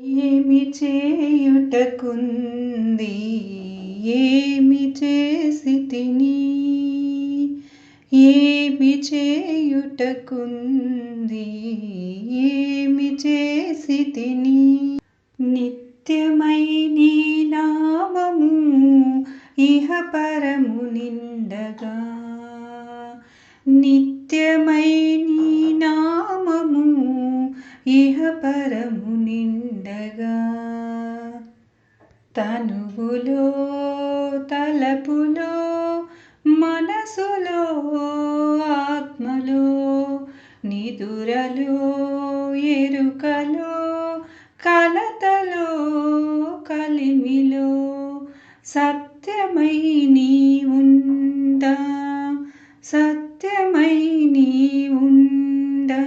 ఏమి చేయుటకుంది? ఏమి చేసి తిని ఏమి చేయుటకుంది? ఏమి చేసి తిని నిత్యమై నీ నామము ఇహ పరము నిండగా. నిత్యమై నీ నామము ఇహ పరము నిండగా తనువులో తలపులో మనసులో ఆత్మలో నిదురలో ఎరుకలో కలతలో కలిమిలో సత్యమై నీ ఉండా సత్యమై నీ ఉండా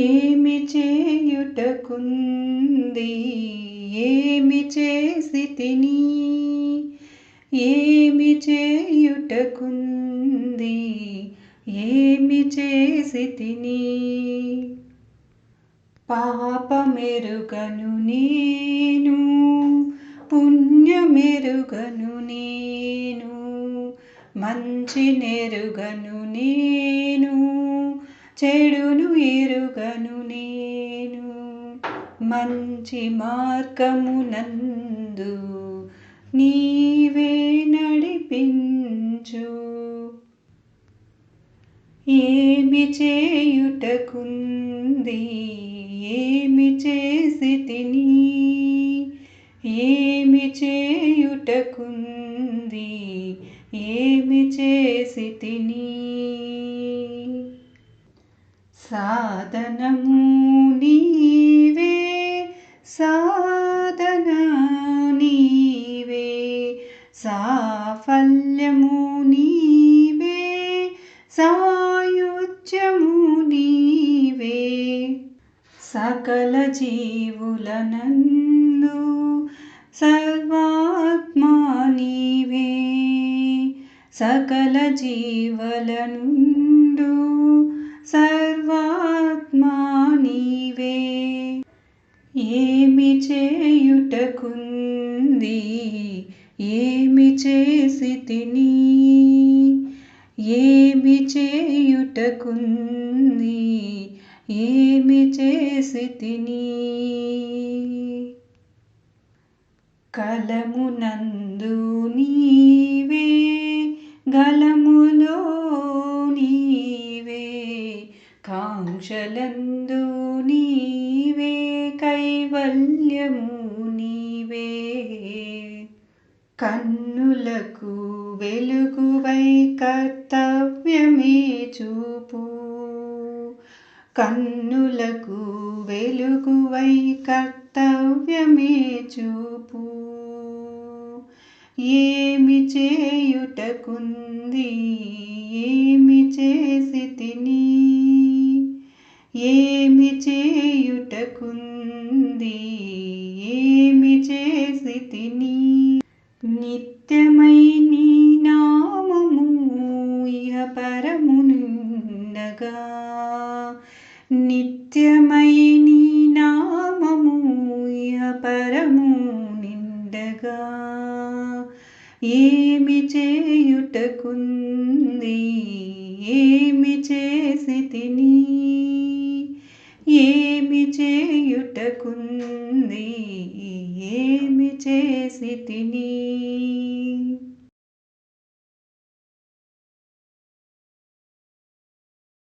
ఏమి చేయుటకుంది చేసి తిని ఏమి చేయుటకుంది ఏమి చేసి తిని పాపమెరుగను నేను పుణ్యమెరుగను నేను మంచి నెరుగను నేను చెడును ఎరుగను నేను. మంచి మార్గమునందు నీవే నడిపించు. ఏమి చేయుటకుంది? ఏమి చేసి తిని ఏమి చేయుటకుంది? ఏమి చేసి తిని సాధనము సాఫల్యము నీవే సాయుధ్యము నీవే. సకల జీవులనందు సర్వాత్మా నీవే. సకల జీవలనుండు సర్వాత్మా నీవే. ఏమి చేయుటకుంది? ఏమి చేసి తిని? ఏమి చేయుటకుంది? ఏమి చేసి తిని? కలమునందు నీవే గలములో నీవే కాంక్షలందు నీవే కైవల్యము కన్నులకు వెలుగువై కర్తవ్యమే చూపు. కన్నులకు వెలుగువై కర్తవ్యమే చూపు. ఏమి చేయుటకుంది? ఏమి చేసి తిని? ఏమి చేయుటకుంది? ఏమి చేసి తిని? నిండగా నిత్యమై నీ నామము ఇహ పరము నిండగా. ఏమి చేయుటకుంది ఏమి చేసి తిని. ఏమి చేయుటకుంది ఏమి చేసి తిని.